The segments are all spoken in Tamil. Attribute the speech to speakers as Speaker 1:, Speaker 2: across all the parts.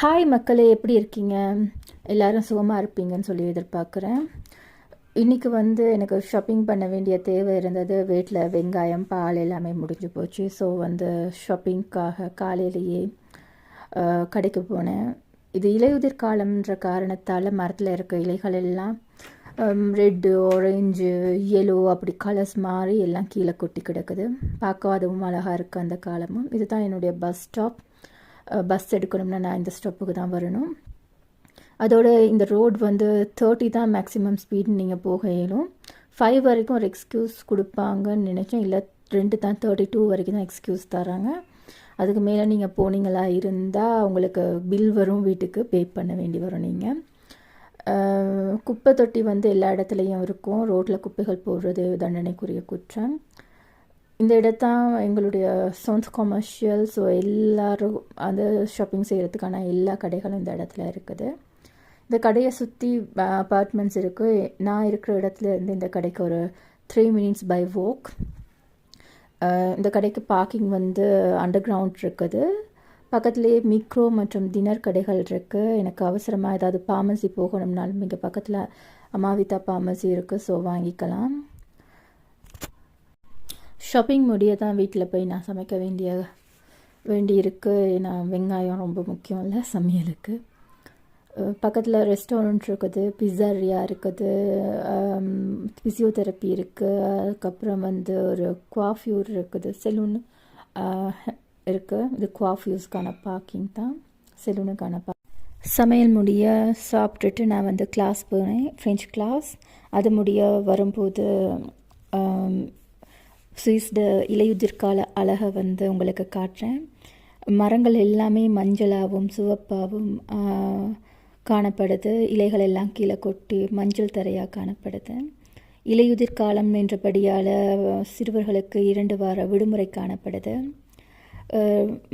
Speaker 1: ஹாய் மக்களே எப்படி இருக்கீங்க? எல்லாரும் சுகமாக இருப்பீங்கன்னு சொல்லி எதிர்பார்க்குறேன். இன்றைக்கி வந்து எனக்கு ஷாப்பிங் பண்ண வேண்டிய தேவை இருந்தது. வீட்டில் வெங்காயம் பால் எல்லாமே முடிஞ்சு போச்சு. ஸோ வந்து ஷாப்பிங்க்காக காலையிலேயே கடைக்கு போனேன். இது இலையுதிர் காலம்ன்ற காரணத்தால் மரத்தில் இருக்க இலைகள் எல்லாம் ரெட்டு ஆரஞ்சு எல்லோ அப்படி கலர்ஸ் மாதிரி எல்லாம் கீழே கொட்டி கிடக்குது. பார்க்க அதுவும் அழகாக இருக்குது அந்த காலமும். இதுதான் என்னுடைய பஸ் ஸ்டாப் பஸ் எடுக்கணும்னா நான் இந்த ஸ்டாப்புக்கு தான் வரணும். அதோட இந்த ரோட் வந்து தேர்ட்டி தான் மேக்ஸிமம் ஸ்பீட் நீங்கள் போக இயலும். ஃபைவ் வரைக்கும் ஒரு எக்ஸ்கியூஸ் கொடுப்பாங்கன்னு நினச்சேன். இல்லை ரெண்டு தான் தேர்ட்டி டூ வரைக்கும் தான் எக்ஸ்கியூஸ் தராங்க. அதுக்கு மேலே நீங்கள் போனீங்களா இருந்தால் உங்களுக்கு பில் வரும் வீட்டுக்கு பே பண்ண வேண்டி வரும் நீங்கள் குப்பை தொட்டி வந்து எல்லா இடத்துலையும் இருக்கும். ரோட்டில் குப்பைகள் போடுறது தண்டனைக்குரிய குற்றம். இந்த இடத்தான் எங்களுடைய சவுண்ட் கமர்ஷியல் ஸோ எல்லாரும் அந்த ஷாப்பிங் செய்கிறதுக்கான எல்லா கடைகளும் இந்த இடத்துல இருக்குது. இந்த கடையை சுற்றி அப்பார்ட்மெண்ட்ஸ் இருக்குது நான் இருக்கிற இடத்துல இருந்து இந்த கடைக்கு ஒரு த்ரீ மினிட்ஸ் பை வோக் இந்த கடைக்கு பார்க்கிங் வந்து அண்டர் கிரவுண்ட் இருக்குது. பக்கத்துலேயே மிக்ரோ மற்றும் டின்னர் கடைகள் இருக்குது எனக்கு அவசரமாக ஏதாவது பார்மசி போகணும்னாலும் இங்கே பக்கத்தில் அமாவிதா பார்மசி இருக்குது ஸோ வாங்கிக்கலாம். ஷாப்பிங் முடிய தான் வீட்டில் போய் நான் சமைக்க வேண்டிய வேண்டி ஏன்னா வெங்காயம் ரொம்ப முக்கியம் இல்லை சமையலுக்கு பக்கத்தில் ரெஸ்டாரண்ட் இருக்குது பிஸாரியா இருக்குது ஃபிசியோதெரப்பி இருக்குது அதுக்கப்புறம் வந்து ஒரு குவாஃபியூர் இருக்குது செலூன் இருக்குது இது குவாஃபியூஸ்க்கான பார்க்கிங் தான் செலூனுக்கான பா சமையல் முடிய சாப்பிட்டுட்டு நான் வந்து கிளாஸ் போனேன் ஃப்ரெஞ்ச் கிளாஸ் அது முடிய வரும்போது சுவிஸ்ட இலையுதிர்கால அழகை வந்து உங்களுக்கு காட்டுறேன். மரங்கள் எல்லாமே மஞ்சளாகவும் சிவப்பாகவும் காணப்படுது. இலைகள் எல்லாம் கீழே கொட்டி மஞ்சள் தரையாக காணப்படுது. இலையுதிர் காலம் என்றபடியால் சிறுவர்களுக்கு இரண்டு வார விடுமுறை காணப்படுது.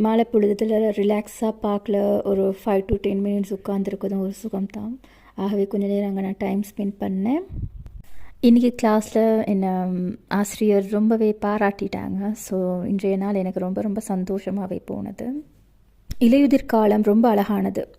Speaker 1: மாலை பொழுதுல ரிலாக்ஸாக பார்க்கல ஒரு ஃபைவ் டு டென் மினிட்ஸ் உட்காந்துருக்கதும் ஒரு சுகம்தான். ஆகவே கொஞ்ச நேரம் அங்கே நான் டைம் ஸ்பெண்ட் பண்ணேன். இன்றைக்கி கிளாஸில் என்னை ஆசிரியர் ரொம்பவே பாராட்டிட்டாங்க. ஸோ இன்றைய நாள் எனக்கு ரொம்ப ரொம்ப சந்தோஷமாகவே போனது. இலையுதிர் காலம் ரொம்ப அழகானது.